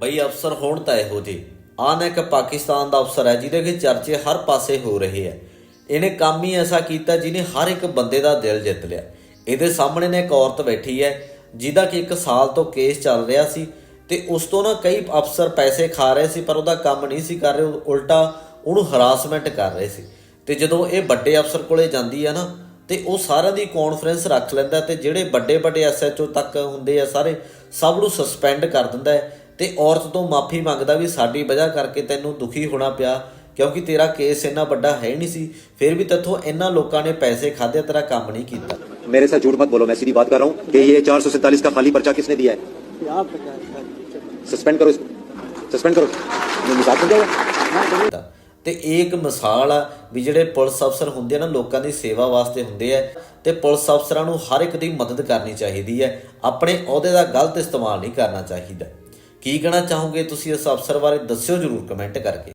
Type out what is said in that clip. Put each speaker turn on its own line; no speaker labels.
ਬਈ ਅਫਸਰ ਹੋਣ ਤਾਂ ਇਹੋ ਜਿਹੇ। ਆਨ ਇੱਕ ਪਾਕਿਸਤਾਨ ਦਾ ਅਫਸਰ ਹੈ, ਜਿਹਦੇ ਕਿ ਚਰਚੇ ਹਰ ਪਾਸੇ ਹੋ ਰਹੇ ਹੈ। ਇਹਨੇ ਕੰਮ ਹੀ ਐਸਾ ਕੀਤਾ ਜਿਹਨੇ ਹਰ ਇੱਕ ਬੰਦੇ ਦਾ ਦਿਲ ਜਿੱਤ ਲਿਆ। ਇਹਦੇ ਸਾਹਮਣੇ ਨੇ ਇੱਕ ਔਰਤ ਬੈਠੀ ਹੈ, ਜਿਹਦਾ ਕਿ ਇੱਕ ਸਾਲ ਤੋਂ ਕੇਸ ਚੱਲ ਰਿਹਾ ਸੀ ਤੇ ਉਸ ਤੋਂ ਨਾ ਕਈ ਅਫਸਰ ਪੈਸੇ ਖਾ ਰਹੇ ਸੀ, ਪਰ ਉਹਦਾ ਕੰਮ ਨਹੀਂ ਸੀ ਕਰ ਰਹੇ, ਉਹ ਉਲਟਾ ਉਹਨੂੰ ਹਰਾਸਮੈਂਟ ਕਰ ਰਹੇ ਸੀ। ਤੇ ਜਦੋਂ ਇਹ ਵੱਡੇ ਅਫਸਰ ਕੋਲੇ ਜਾਂਦੀ ਹੈ ਨਾ, ਤੇ ਉਹ ਸਾਰਿਆਂ ਦੀ ਕਾਨਫਰੰਸ ਰੱਖ ਲੈਂਦਾ ਤੇ ਜਿਹੜੇ ਵੱਡੇ ਵੱਡੇ ਐਸਐਚਓ ਤੱਕ ਹੁੰਦੇ ਆ ਸਾਰੇ, ਸਭ ਨੂੰ ਸਸਪੈਂਡ ਕਰ ਦਿੰਦਾ ਹੈ। ਤੇ ਔਰਤ ਤੋਂ ਮਾਫੀ ਮੰਗਦਾ ਵੀ ਸਾਡੀ ਵਜ੍ਹਾ ਕਰਕੇ ਤੈਨੂੰ ਦੁਖੀ ਹੋਣਾ ਪਿਆ ਕਿਉਂਕਿ ਤੇਰਾ ਕੇਸ ਇੰਨਾ ਵੱਡਾ ਹੈ ਨਹੀਂ ਸੀ ਫਿਰ ਵੀ ਤੇਥੋਂ ਇੰਨਾ ਲੋਕਾਂ ਨੇ ਪੈਸੇ ਖਾਦੇ ਤੇਰਾ ਕੰਮ ਨਹੀਂ ਕੀਤਾ
मेरे साथ झूठ मत बोलो मैं सीधी बात कर रहा हूँ कि ये चार सौ सैंतालीस का खाली पर्चा किसने दिया है सस्पेंड करो इसको सस्पेंड करो ये मजाक में क्या हुआ
ਕੀਤਾ। ਤੇ ਇਹ ਇੱਕ ਮਿਸਾਲ ਆ ਵੀ ਜਿਹੜੇ ਪੁਲਿਸ ਅਫਸਰ ਹੁੰਦੇ ਆ ਨਾ ਲੋਕਾਂ ਦੀ ਸੇਵਾ ਵਾਸਤੇ ਹੁੰਦੇ ਆ ਤੇ ਪੁਲਿਸ ਅਫਸਰਾਂ ਨੂੰ ਹਰ ਇੱਕ ਦੀ ਮਦਦ ਕਰਨੀ ਚਾਹੀਦੀ ਹੈ ਆਪਣੇ ਅਹੁਦੇ ਦਾ ਗਲਤ ਇਸਤੇਮਾਲ ਨਹੀਂ ਕਰਨਾ ਚਾਹੀਦਾ ਕੀ ਕਹਿਣਾ ਚਾਹੋਗੇ ਤੁਸੀਂ ਇਸ ਅਫਸਰ ਬਾਰੇ ਦੱਸਿਓ ਜਰੂਰ ਕਮੈਂਟ ਕਰਕੇ।